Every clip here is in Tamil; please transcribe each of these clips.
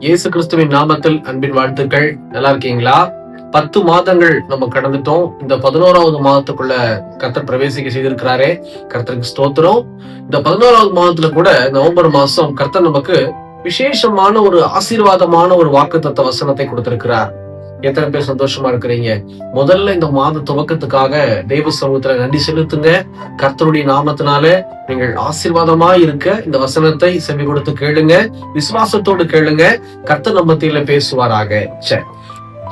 இயேசு கிறிஸ்துவின் நாமத்தில் அன்பின் வாழ்த்துக்கள். நல்லா இருக்கீங்களா? பத்து மாதங்கள் நம்ம கடந்துட்டோம். இந்த பதினோராவது மாதத்துக்குள்ள கர்த்தர் பிரவேசிக்க செய்திருக்கிறாரே. கர்த்தருக்கு ஸ்தோத்திரம். இந்த பதினோராவது மாதத்துல கூட நவம்பர் மாசம் கர்த்தர் நமக்கு விசேஷமான ஒரு ஆசீர்வாதமான ஒரு வாக்குத்தத்த வசனத்தை கொடுத்திருக்கிறார். எத்தனை பேர் சந்தோஷமா இருக்கிறீங்க? முதல்ல இந்த மாத துவக்கத்துக்காக தெய்வ சமூகத்துல நன்றி செலுத்துங்க. கர்த்தருடைய நாமத்தினால நீங்கள் ஆசீர்வாதமா இருக்க இந்த வசனத்தை செவி கொடுத்து கேளுங்க. விசுவாசத்தோடு கேளுங்க. கர்த்தர் நம்பத்தில பேசுவாராக.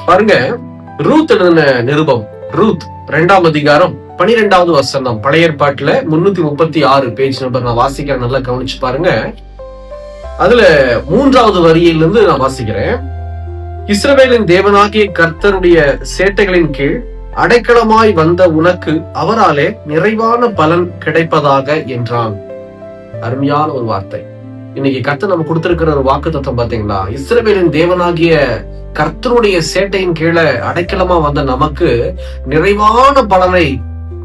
பாருங்க ரூத் எழுதின நிருபம். ரூத் ரெண்டாம் அதிகாரம் பனிரெண்டாவது வசனம். பழைய ஏற்பாட்டுல முன்னூத்தி முப்பத்தி ஆறு பேஜ் நம்பர் நான் வாசிக்கிறேன். நல்லா கவனிச்சு பாருங்க. அதுல மூன்றாவது வரியிலிருந்து நான் வாசிக்கிறேன். இஸ்ரவேலின் தேவனாகிய கர்த்தருடைய சேட்டைகளின் கீழ் அடைக்கலமாய் வந்த உனக்கு அவராலே நிறைவான பலன் கிடைப்பதாக என்றான். அருமையான ஒரு வார்த்தை. இன்னைக்கு கர்த்தர் நம்ம கொடுத்திருக்கிற ஒரு வாக்கு தத்துவம் பாத்தீங்களா இஸ்ரவேலின் தேவனாகிய கர்த்தருடைய சேட்டையின் கீழே அடைக்கலமா வந்த நமக்கு நிறைவான பலனை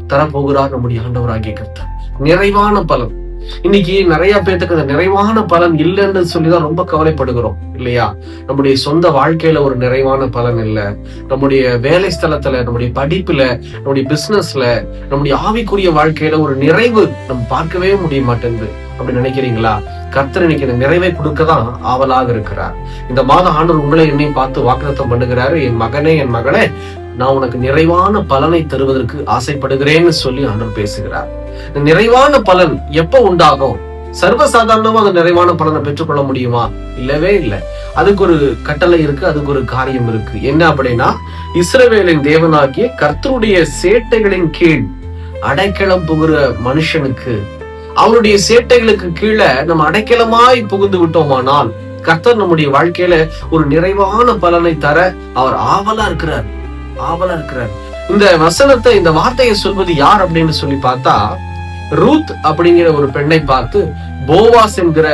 தரப்போகிறார் நம்முடைய ஆண்டவராகிய கர்த்தர். நிறைவான பலன். இன்னைக்கு நிறைய பேத்துக்கு அந்த நிறைவான பலன் இல்லைன்னு சொல்லிதான் ரொம்ப கவலைப்படுகிறோம் இல்லையா? நம்முடைய சொந்த வாழ்க்கையில ஒரு நிறைவான பலன் இல்லை. நம்முடைய வேலை ஸ்தலத்துல நம்முடைய படிப்புல நம்முடைய பிசினஸ்ல நம்முடைய ஆவிக்குரிய வாழ்க்கையில ஒரு நிறைவு நம்ம பார்க்கவே முடிய மாட்டேங்குது. அப்படி நினைக்கிறீங்களா? கர்த்தர் இன்னைக்கு இந்த நிறைவை கொடுக்கதான் ஆவலாக இருக்கிறார். இந்த மாத ஆண்டவர் உங்களை என்னையும் பார்த்து வாக்குதத்தம் பண்ணுகிறாரு. என் மகனே என் மகளே நான் உனக்கு நிறைவான பலனை தருவதற்கு ஆசைப்படுகிறேன்னு சொல்லி ஆண்டவர் பேசுகிறார். நிறைவான பலன் எப்ப உண்டாகும்? சர்வசாதாரணமா அந்த நிறைவான பலனை பெற்றுக்கொள்ள முடியுமா? இல்லவே இல்லை. அதுக்கு ஒரு கட்டளை இருக்கு அதுக்கு ஒரு காரியம் இருக்கு. என்ன அப்படின்னா இஸ்ரவேலின் தேவனாகிய கர்த்தருடைய சேட்டைகளின் கீழ் அடைக்கலம் புகுற மனுஷனுக்கு அவருடைய சேட்டைகளுக்கு கீழே நம்ம அடைக்கலமாய் புகுந்து விட்டோமானால் கர்த்தர் நம்முடைய வாழ்க்கையில ஒரு நிறைவான பலனை தர அவர் ஆவலா இருக்கிறார். ஆவலா இருக்கிறார். இந்த வசனத்தை இந்த வார்த்தையை சொல்வது யார் அப்படின்னு சொல்லி பார்த்தா ரூத் அப்படிங்கிற ஒரு பெண்ணை பார்த்து போவாஸ் என்கிற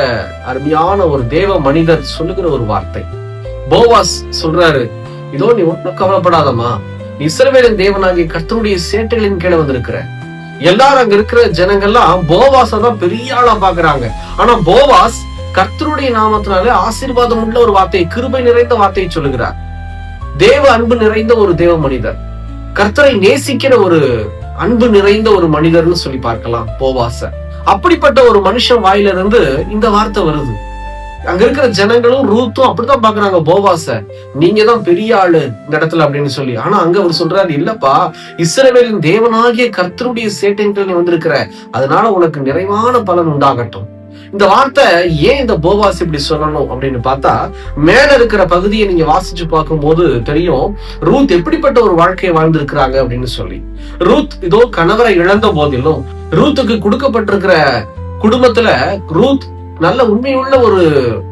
அருமையான ஒரு தேவ மனிதர் சொல்லுகிற ஒரு வார்த்தை. போவாஸ் சொல்றாரு இதோ நீ ஒன்னும் கவலைப்படாதம்மா. இஸ்ரவேலின் தேவனாகிய கர்த்தருடைய சேட்டைகளின் கீழே வந்திருக்கிற. எல்லாரும் அங்க இருக்கிற ஜனங்கள்லாம் போவாஸ தான் பெரிய ஆளா பாக்குறாங்க ஆனா போவாஸ் கர்த்தருடைய நாமத்தினாலே ஆசீர்வாதம் உள்ள ஒரு வார்த்தை கிருபை நிறைந்த வார்த்தையை சொல்லுகிறார். தேவ அன்பு நிறைந்த ஒரு தேவ மனிதர். கர்த்தரை நேசிக்கிற ஒரு அன்பு நிறைந்த ஒரு மனிதர்னு சொல்லி பார்க்கலாம் போவாச. அப்படிப்பட்ட ஒரு மனுஷன் வாயில இருந்து இந்த வார்த்தை வருது. அங்க இருக்கிற ஜனங்களும் ரூத்தும் அப்படித்தான் பாக்குறாங்க போவாச. நீங்க தான் பெரிய ஆளு இந்த இடத்துல அப்படின்னு சொல்லி. ஆனா அங்க அவர் சொல்றாரு இல்லப்பா இஸ்ரவேலின் தேவனாகிய கர்த்தருடைய சேட்டைகள் நீ வந்திருக்கிற. அதனால உனக்கு நிறைவான பலன் உண்டாகட்டும். இந்த வார்த்தை ஏன் இந்த போவாஸ் இப்படி சொல்லணும் அப்படின்னு பார்த்தா மேல இருக்கிற பகுதியை நீங்க வாசிச்சு பார்க்கும்போது தெரியும் ரூத் எப்படிப்பட்ட ஒரு வாழ்க்கையை வாழ்ந்திருக்கிறாங்க அப்படின்னு சொல்லி. ரூத் இதோ கணவரை இழந்த போதிலும் ரூத்துக்கு கொடுக்கப்பட்டிருக்கிற குடும்பத்துல ரூத் நல்ல உண்மையுள்ள ஒரு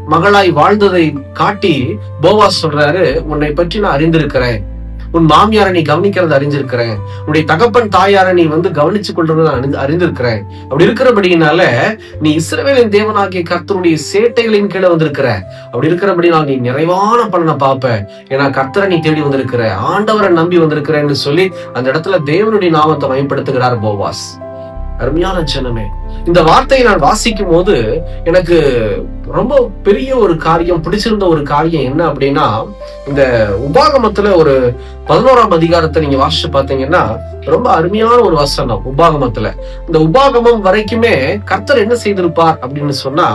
மகளாய் வாழ்ந்ததை காட்டி போவாஸ் சொல்றாரு உன்னை பற்றி நான் அறிந்திருக்கிறேன். உன் மாமியாரை நீ கவனிக்கிறத அறிஞ்சிருக்கிறேன். உன்னுடைய தகப்பன் தாயாரை நீ வந்து கவனிச்சு கொள்றத அறிந்து- அறிந்திருக்கிறேன். அப்படி இருக்கிறபடினால நீ இஸ்ரவேலின் தேவனாகிய கர்த்தருடைய சேட்டைகளின் கீழே வந்திருக்கிற. அப்படி இருக்கிறபடினால் நீ நிறைவான பலனை பார்ப்ப. ஏன்னா கர்த்தரை நீ தேடி வந்திருக்கிற. ஆண்டவரை நம்பி வந்திருக்கிறேன்னு சொல்லி அந்த இடத்துல தேவனுடைய நாமத்தை பயன்படுத்துகிறார் போவாஸ். அருமையான ஜனமே. இந்த வார்த்தையை நான் வாசிக்கும் போது எனக்கு ரொம்ப பெரிய ஒரு காரியம் பிடிச்சிருந்த ஒரு காரியம் என்ன அப்படின்னா இந்த உபாகமத்துல ஒரு பதினோராம் அதிகாரத்தை நீங்க வாசிச்சு பாத்தீங்கன்னா ரொம்ப அருமையான ஒரு வசனம் உபாகமத்துல. இந்த உபாகமம் வரைக்குமே கர்த்தர் என்ன செய்திருப்பார் அப்படின்னு சொன்னா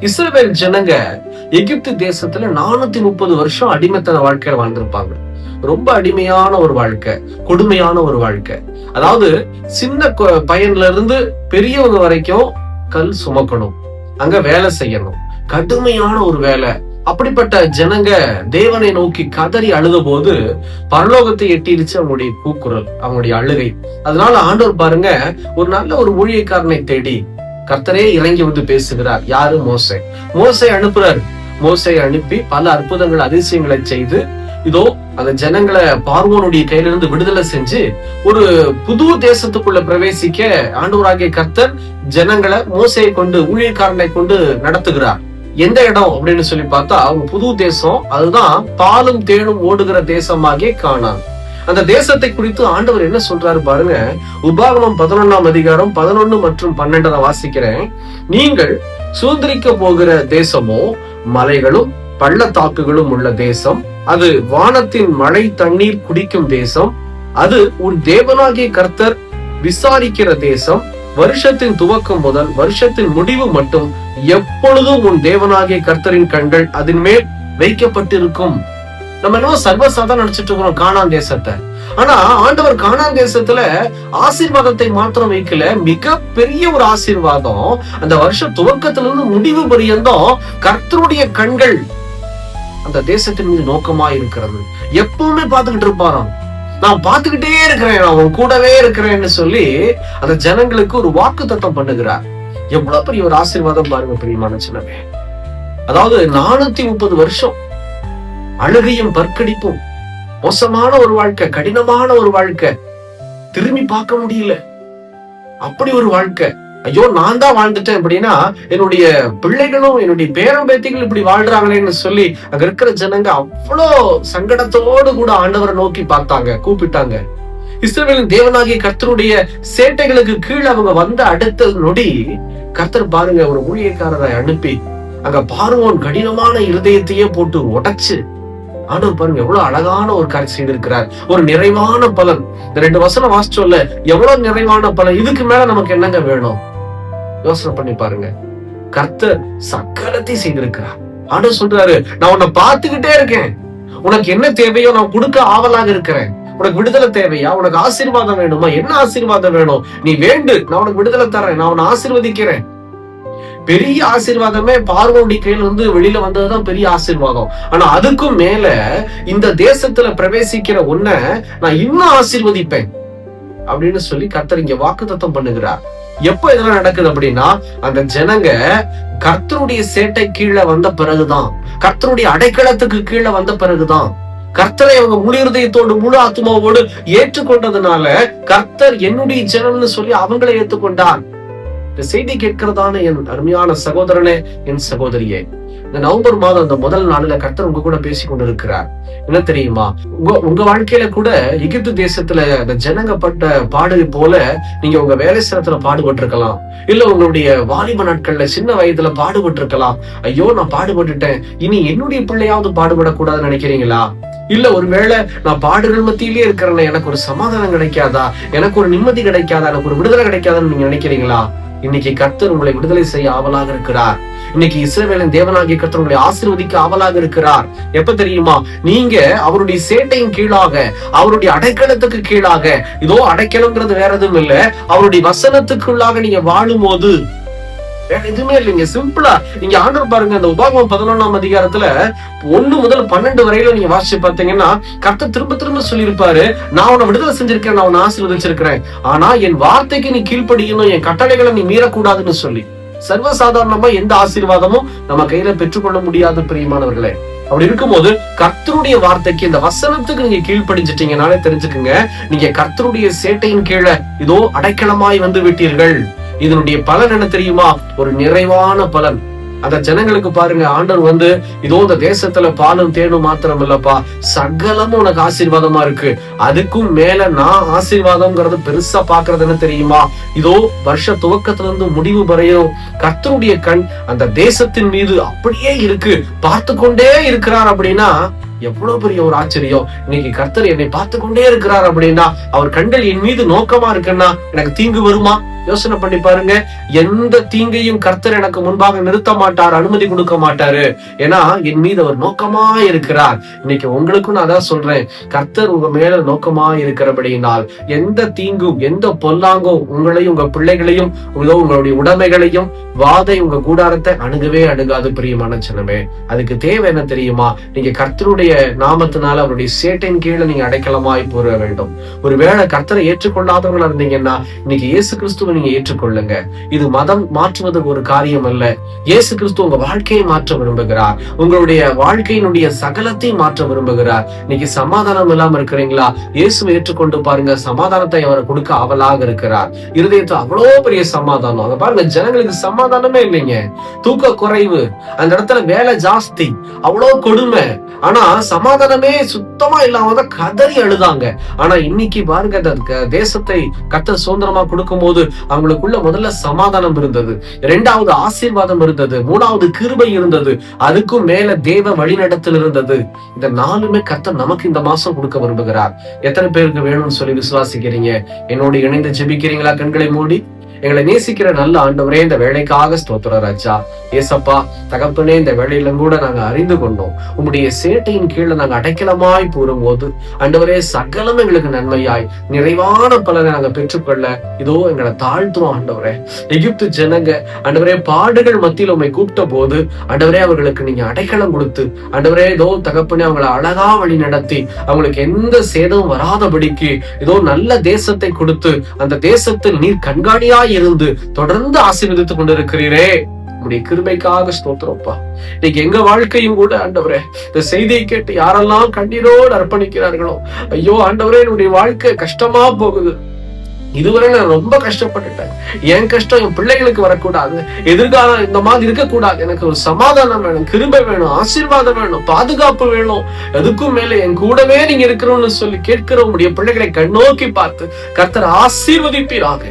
இஸ்ரேல் ஜனங்க எகிப்து தேசத்துல நானூத்தி முப்பது வருஷம் அடிமைத்தன வாழ்க்கையில வாழ்ந்திருப்பாங்க. ரொம்ப அடிமையான ஒரு வாழ்க்கை கொடுமையான ஒரு வாழ்க்கை. அதாவது சின்ன பையன்ல இருந்து பெரியவங்க வரைக்கும் கல் சுமக்கணும். அங்க வேலை செய்யணும். கடுமையான ஒரு வேலை. அப்படிப்பட்ட ஜனங்க தேவனை நோக்கி கதறி அழுத போது பரலோகத்தை எட்டிருச்சு அவங்களுடைய கூக்குரல் அவங்களுடைய அழுகை. அதனால ஆண்டவர் பாருங்க ஒரு நல்ல ஒரு ஊழியக்காரனை தேடி கர்த்தரே இறங்கி வந்து பேசுகிறார். யாரு? மோசை. மோசை அனுப்புறார். மோசை அனுப்பி பல அற்புதங்கள் அதிசயங்களை செய்து இதோ அந்த ஜனங்களை பார்வோனுடைய கையிலிருந்து விடுதலை செஞ்சு ஒரு புது தேசத்துக்குள்ள பிரவேசிக்க ஆண்டவராகிய கர்த்தர் ஜனங்களை மோசையை கொண்டு ஊழியக்காரனை கொண்டு நடத்துகிறார். எந்த இடம் அப்படின்னு சொல்லி பார்த்தா அவங்க புது தேசம் அதுதான் பாலும் தேனும் ஓடுகிற தேசமாகிய காணான் அந்த தேசத்தை குறித்து ஆண்டவர் என்ன சொல்றாரு பாருங்க? உபாகமம் பதினொன்னாம் அதிகாரம் பதினொன்னு மற்றும் பன்னெண்டை வாசிக்கிறேன். நீங்கள் சுதந்திரிக்க போகிற தேசமோ மலைகளும் பள்ளத்தாக்குகளும் உள்ள தேசம் அது வானத்தின் மழை தண்ணீர் குடிக்கும் தேசம் அது உன் தேவனாகிய கர்த்தர் விசாரிக்கிற தேசம் வருஷத்தின் துவக்கம் முதல் வருஷத்தின் முடிவு மட்டும் எப்பொழுதும் உன் தேவனாகிய கர்த்தரின் கண்கள் அதன் மேல் வைக்கப்பட்டிருக்கும். நம்ம என்ன சர்வசாதான் நினைச்சிட்டு இருக்கிறோம் காணான் தேசத்தை. ஆனா ஆண்டவர் காணான் தேசத்துல ஆசீர்வாதத்தை மாத்திரம் வைக்கல. மிக பெரிய ஒரு ஆசீர்வாதம் அந்த வருஷ துவக்கத்திலிருந்து முடிவு பரியந்தம் கர்த்தருடைய கண்கள் அந்த தேசத்தின் மீது நோக்கமா இருக்கிறது. எப்பவுமே பார்த்துக்கிட்டு இருப்பாராம் நான் பார்த்துக்கிட்டே இருக்கிறேன் நான் உன் கூடவே இருக்கிறேன்னு சொல்லி அந்த ஜனங்களுக்கு ஒரு வாக்கு தத்தம் பண்ணுகிறார். எவ்வளவு பெரிய ஒரு ஆசீர்வாதம் பாருங்க பிரியமான சின்னமே. அதாவது நானூத்தி முப்பது வருஷம் அழுகையும் பற்கடிப்பும் மோசமான ஒரு வாழ்க்கை கடினமான ஒரு வாழ்க்கை திரும்பி பார்க்க முடியல. அப்படி ஒரு வாழ்க்கை. ஐயோ நான் தான் வாழ்ந்துட்டேன் அப்படின்னா என்னுடைய பிள்ளைகளும் என்னுடைய பேரம் பேத்திகள் இப்படி வாழ்றாங்களேன்னு சொல்லி அங்க இருக்கிற ஜனங்க அவ்வளோ சங்கடத்தோடு கூட ஆண்டவரை நோக்கி பார்த்தாங்க கூப்பிட்டாங்க. இஸ்ரேலின் தேவனாகிய கர்த்தருடைய சேட்டைகளுக்கு கீழே அவங்க வந்த அடுத்த நொடி கர்த்தர் பாருங்க ஒரு ஊழியக்காரரை அனுப்பி அங்க பார்வோன் கடினமான இருதயத்தையே போட்டு உடைச்சு ஆண்டவர் பாருங்க எவ்வளவு அழகான ஒரு காரியம் செய்திருக்கிறார். ஒரு நிறைவான பலன். இந்த ரெண்டு வசனம் வாசிச்சோம்ல எவ்வளவு நிறைவான பலன்? இதுக்கு மேல நமக்கு என்னங்க வேணும்? யோசனை பண்ணி பாருங்க. கர்த்தர் சக்கரத்தை செய்திருக்கிறார். ஆண்டவர் சொல்றாரு நான் உன்னை பார்த்துக்கிட்டே இருக்கேன். உனக்கு என்ன தேவையோ நான் கொடுக்க ஆவலாக இருக்கிறேன். உனக்கு விடுதலை தேவையா? உனக்கு ஆசீர்வாதம் வேணுமா? என்ன ஆசீர்வாதம் வேணும்? நீ வேண்டு நான் உனக்கு விடுதலை தரேன் நான் உன்னை ஆசீர்வதிக்கிறேன். பெரிய ஆசீர்வாதமே பார்வோனுடைய கையில வந்து வெளியில வந்ததுதான் பெரிய ஆசீர்வாதம். ஆனா அதுக்கும் மேல இந்த தேசத்துல பிரவேசிக்கிற உன்ன நான் இன்னும் ஆசீர்வதிப்பேன். அப்படின்னு சொல்லி கர்த்தர் இங்க வாக்குத்தத்தம் பண்ணுகிறார். எப்ப இதெல்லாம் நடக்குது அப்படின்னா அந்த ஜனங்க கர்த்தருடைய சேட்டை கீழே வந்த பிறகுதான். கர்த்தருடைய அடைக்கலத்துக்கு கீழே வந்த பிறகுதான். கர்த்தரை அவங்க முழு இருதயத்தோடு முழு ஆத்மாவோடு ஏற்றுக்கொண்டதுனால கர்த்தர் என்னுடைய ஜனம்னு சொல்லி அவங்களை ஏற்றுக்கொண்டார் இந்த செய்தி கேட்கிறதான என் அருமையான சகோதரனே என் சகோதரியே. இந்த நவம்பர் மாதம் அந்த முதல் நாளில் கர்த்தர் உங்க கூட பேசி கொண்டிருக்கிறார். என்ன தெரியுமா? உங்க உங்க வாழ்க்கையில கூட எகிப்து தேசத்துல அந்த ஜனங்க பட்ட பாடு போல நீங்க உங்க வேலை ஸ்தலத்துல பாடுபட்டிருக்கலாம். இல்ல உங்களுடைய வாலிப நாட்கள்ல சின்ன வயதுல பாடுபட்டிருக்கலாம். ஐயோ நான் பாடுபட்டுட்டேன். இனி என்னுடைய பிள்ளையாவது பாடுபடக்கூடாதுன்னு நினைக்கிறீங்களா? இல்ல ஒருவேளை நான் பாடுகள் மத்தியிலேயே இருக்கிறேன் எனக்கு ஒரு சமாதானம் கிடைக்காதா? எனக்கு ஒரு நிம்மதி கிடைக்காதா? எனக்கு ஒரு விடுதலை கிடைக்காதான்னு நீங்க நினைக்கிறீங்களா? இன்னைக்கு கர்த்தர் உங்களை விடுதலை செய்ய ஆவலாக இருக்கிறார். இன்னைக்கு இஸ்ரவேலின் தேவனாகிய கர்த்தர் உங்களை ஆசீர்வதிக்க ஆவலாக இருக்கிறார். எப்ப தெரியுமா? நீங்க அவருடைய சேட்டையின் கீழாக அவருடைய அடைக்கலத்துக்கு கீழாக இதோ அடைக்கலங்கிறது வேற எதுவும் இல்ல அவருடைய வசனத்துக்குள்ளாக நீங்க வாழும் போது வேற எதுவுமே இல்லைங்க. சிம்பிளா நீங்க ஆண்டர் பாருங்க அந்த உபாகமம் பதினொன்னாம் அதிகாரத்துல ஒண்ணு முதல் பன்னெண்டு வரையில நீங்க வாசிச்சு பார்த்தீங்கன்னா கர்த்தர் திரும்ப திரும்ப சொல்லியிருப்பாரு நான் உன்னை விடுதலை செஞ்சிருக்கேன் நான் உன்னை ஆசீர்வதிச்சிருக்கிறேன். ஆனா என் வார்த்தைக்கு நீ கீழ்ப்படியணும் என் கட்டளைகளை நீ மீறக்கூடாதுன்னு சொல்லி. சர்வசாதாரணமா எந்த ஆசீர்வாதமும் நம்ம கையில பெற்றுக்கொள்ள முடியாத பிரியமானவர்களே. அப்படி இருக்கும்போது கர்த்தருடைய வார்த்தைக்கு இந்த வசனத்துக்கு நீங்க கீழ்ப்படிஞ்சிட்டீங்கனாலே தெரிஞ்சுக்குங்க நீங்க கர்த்தருடைய சேட்டையின் கீழே இதோ அடைக்கலமாய் வந்து விட்டீர்கள். இதனுடைய பலன் என்ன தெரியுமா? ஒரு நிறைவான பலன். அந்த ஜனங்களுக்கு பாருங்க ஆண்டவர் வந்து இதோ இந்த தேசத்துல பாலும் தேனும் மாத்திரம் இல்லப்பா சகலமும் உனக்கு ஆசீர்வாதமா இருக்கு. அதுக்கும் மேல நான் ஆசீர்வாதம்ங்கிறது பெருசா பாக்குறது என்ன தெரியுமா? இதோ வருஷ துவக்கத்துல இருந்து முடிவு வரையும் கர்த்தருடைய கண் அந்த தேசத்தின் மீது அப்படியே இருக்கு. பார்த்து கொண்டே இருக்கிறார் அப்படின்னா எவ்வளவு பெரிய ஒரு ஆச்சரியம். இன்னைக்கு கர்த்தர் என்னை பார்த்து கொண்டே இருக்கிறார் அப்படின்னா அவர் கண்கள் என் மீது நோக்கமா இருக்குன்னா எனக்கு தீங்கு வருமா? யோசனை பண்ணி பாருங்க. எந்த தீங்கையும் கர்த்தர் எனக்கு முன்பாக நிறுத்த மாட்டார் அனுமதி கொடுக்க மாட்டாரு. ஏன்னா என் மீது அவர் நோக்கமா இருக்கிறார். இன்னைக்கு உங்களுக்கும் நான் அதான் சொல்றேன். கர்த்தர் உங்க மேல நோக்கமா இருக்கிறபடியினால் எந்த தீங்கும் எந்த பொல்லாங்கும் உங்களையும் உங்க பிள்ளைகளையும் உங்களுடைய உடைமைகளையும் வாதை உங்க கூடாரத்தை அணுகவே அணுகாது பிரியமான ஜனமே. அதுக்கு தேவை என்ன தெரியுமா? நீங்க கர்த்தருடைய நாமத்தினால அவருடைய சேட்டையின் கீழே நீங்க அடைக்கலமாய் போற வேண்டும். ஒருவேளை கர்த்தரை ஏற்றுக்கொள்ளாதவங்களா இருந்தீங்கன்னா இன்னைக்கு இயேசு கிறிஸ்துவ நீங்க ஏற்றுக்கொள்ளுங்க. இது மதம் மாற்றுவதற்கு ஒரு காரியம் அல்ல இயேசு கிறிஸ்து உங்க வாழ்க்கையை மாற்ற விரும்புகிறார். உங்களுடைய வாழ்க்கையினுடைய சகலத்தை மாற்ற விரும்புகிறார். இன்னைக்கு சமாதானம் இல்லாம இருக்கிறீங்களா? இயேசுவை ஏற்றுக்கொண்டு பாருங்க. சமாதானத்தை அவர் கொடுக்க ஆவலாக இருக்கிறார். இருதயத்தை அவ்வளோ பெரிய சமாதானம். அதை பாருங்க ஜனங்களுக்கு சமாதானமே இல்லைங்க. தூக்க குறைவு அந்த இடத்துல வேலை ஜாஸ்தி அவ்வளோ கொடுமை. ஆனா சமாதானமே சுத்தமா இல்லாம தான் கதறி அழுதாங்க. ஆனா இன்னைக்கு பாருங்க தேசத்தை கத்த சுதந்திரமா கொடுக்கும் போது அவங்களுக்குள்ள முதல்ல சமாதானம் இருந்தது. இரண்டாவது ஆசீர்வாதம் இருந்தது. மூணாவது கிருபை இருந்தது. அதுக்கும் மேல தேவ வழிநடத்தல் இருந்தது. இந்த நாலுமே கர்த்தர் நமக்கு இந்த மாசம் கொடுக்க விரும்புகிறார். எத்தனை பேருக்கு வேணும்னு சொல்லி விசுவாசிக்கிறீங்க? என்னோடு இணைந்து ஜெபிக்கிறீங்களா? கண்களை மூடி. எங்களை நேசிக்கிற நல்ல ஆண்டவரே இந்த வேலைக்காக ஸ்தோத்திர ராஜா. ஏசப்பா தகப்பனே இந்த வேலையில கூட நாங்க அறிந்து கொண்டோம். உங்களுடைய சேட்டையின் கீழே நாங்க அடைக்கலமாய் போது ஆண்டவரே சகலம் எங்களுக்கு நன்மையாய். நிறைவான பலனை நாங்க பெற்றுக்கொள்ள இதோ எங்களை தாழ்த்துறோம் ஆண்டவரே. எகிப்து ஜனங்க ஆண்டவரே பாடுகள் மத்தியில் உண்மை கூப்பிட்ட போது ஆண்டவரே அவர்களுக்கு நீங்க அடைக்கலம் கொடுத்து ஆண்டவரே இதோ தகப்பனே அவங்களை அழகா வழி நடத்தி அவங்களுக்கு எந்த சேதமும் வராதபடிக்கு ஏதோ நல்ல தேசத்தை கொடுத்து அந்த தேசத்தில் நீர் கண்காணியாய் இருந்து தொடர்ந்து ஆசீர்வதித்துக் கொண்டிருக்கிறீரே. உடைய கிருபைக்காக ஸ்தோத்திரப்பா இன்னைக்கு எங்க வாழ்க்கையும் கூட ஆண்டவரே இந்த செய்தியை கேட்டு யாரெல்லாம் கண்ணீரோடு அர்ப்பணிக்கிறார்களோ ஐயோ ஆண்டவரே என்னுடைய வாழ்க்கை கஷ்டமா போகுது. இதுவரை நான் ரொம்ப கஷ்டப்பட்டுட்டேன். என் கஷ்டம் என் பிள்ளைகளுக்கு வரக்கூடாது எதிர்காலம் இந்த மாதிரி இருக்கக்கூடாது. எனக்கு ஒரு சமாதானம் வேணும் கிருபை வேணும் ஆசீர்வாதம் வேணும் பாதுகாப்பு வேணும். எதுக்கும் மேல என் கூடவே நீங்க இருக்கிறோம்னு சொல்லி கேட்கிற உங்களுடைய பிள்ளைகளை கண்ணோக்கி பார்த்து கர்த்தர் ஆசீர்வதிப்பீராக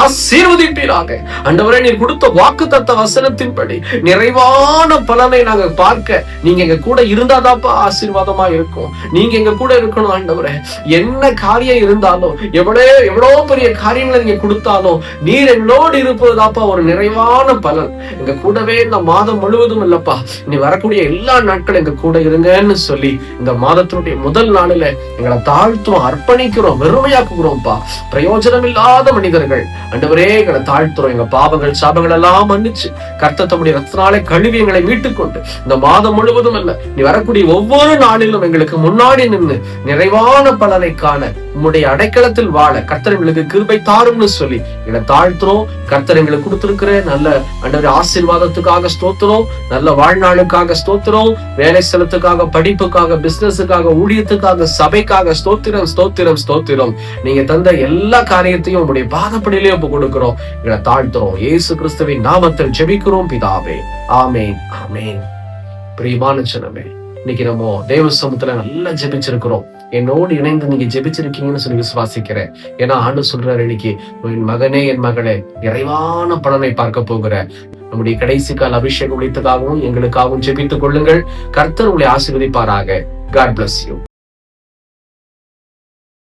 ஆசீர்வதிப்பீராக. அண்டவரை நீர் கொடுத்த வாக்கு தத்த வசனத்தின்படி நிறைவான பலனை நாங்க பார்க்க நீங்க எங்க கூட இருந்தாதாப்பா ஆசீர்வாதமா இருக்கும். நீங்க எங்க கூட இருக்கணும் ஆண்டவரே. என்ன காரியம் இருந்தாலும் எவ்வளோ எவ்வளவு பெரிய காரியங்களை நீங்க கொடுத்தாலும் நீர் எங்களோடு இருப்பதுதாப்பா ஒரு நிறைவான பலன். எங்க கூடவே இந்த மாதம் முழுவதும் இல்லப்பா. நீ வரக்கூடிய எல்லா நாட்களும் எங்க கூட இருங்கன்னு சொல்லி இந்த மாதத்தினுடைய முதல் நாளில எங்களை தாழ்த்துறோம் அர்ப்பணிக்கிறோம் வெறுமையாக்குகிறோம்ப்பா. பிரயோஜனம் இல்லாத மனிதர்கள். அண்டவரே எங்களை தாழ்த்துறோம். எங்க பாவங்கள் சாபங்கள் எல்லாம் மன்னிச்சு கர்த்த தம்முடைய ரத்தனாலே கழுவி எங்களை மீட்டுக்கொண்டு இந்த மாதம் முழுவதும் அல்ல நீ வரக்கூடிய ஒவ்வொரு நாளிலும் எங்களுக்கு முன்னாடி நின்று நிறைவான பலனை காண உம்முடைய அடைக்கலத்தில் வாழ கர்த்தர் எங்களுக்கு கிருபை தாரும்னு சொல்லி. என்னை தாழ்த்துறோம். கர்த்தர் எங்களுக்கு கொடுத்திருக்கிற நல்ல அண்டவரே ஆசீர்வாதத்துக்காக ஸ்தோத்திரம். நல்ல வாழ்நாளுக்காக ஸ்தோத்திரம். வேலை ஸ்தலத்துக்காக படிப்புக்காக பிசினஸுக்காக ஊழியத்துக்காக சபைக்காக ஸ்தோத்திரம் ஸ்தோத்திரம் ஸ்தோத்திரம். நீங்க தந்த எல்லா காரியத்தையும் உங்களுடைய பாதப்படியிலே ஒப்பு கொடுக்கிறோம். எங்களை தாழ்த்துறோம். இயேசு கிறிஸ்துவின் நாமத்தில் ஜெபிக்கிறோம் பிதாவே. ஆமேன். ஆமேன். பிரியமான சனமே இன்னைக்கு நம்ம தேவ சமத்துல நல்லா ஜெபிச்சிருக்கிறோம். என்னோடு இணைந்து நீங்க ஜெபிச்சிருக்கீங்கன்னு சொல்லி விசுவாசிக்கிறேன். ஏன்னா ஆண்டு சொல்றாரு இன்னைக்கு என் மகனே என் மகளே நிறைவான பலனை பார்க்க போகிற. நம்முடைய கடைசி கால அபிஷேகம் உழைத்ததாகவும் எங்களுக்காகவும் ஜெபித்துக் கொள்ளுங்கள். கர்த்தர் உங்களை ஆசீர்வதிப்பாராக. God bless you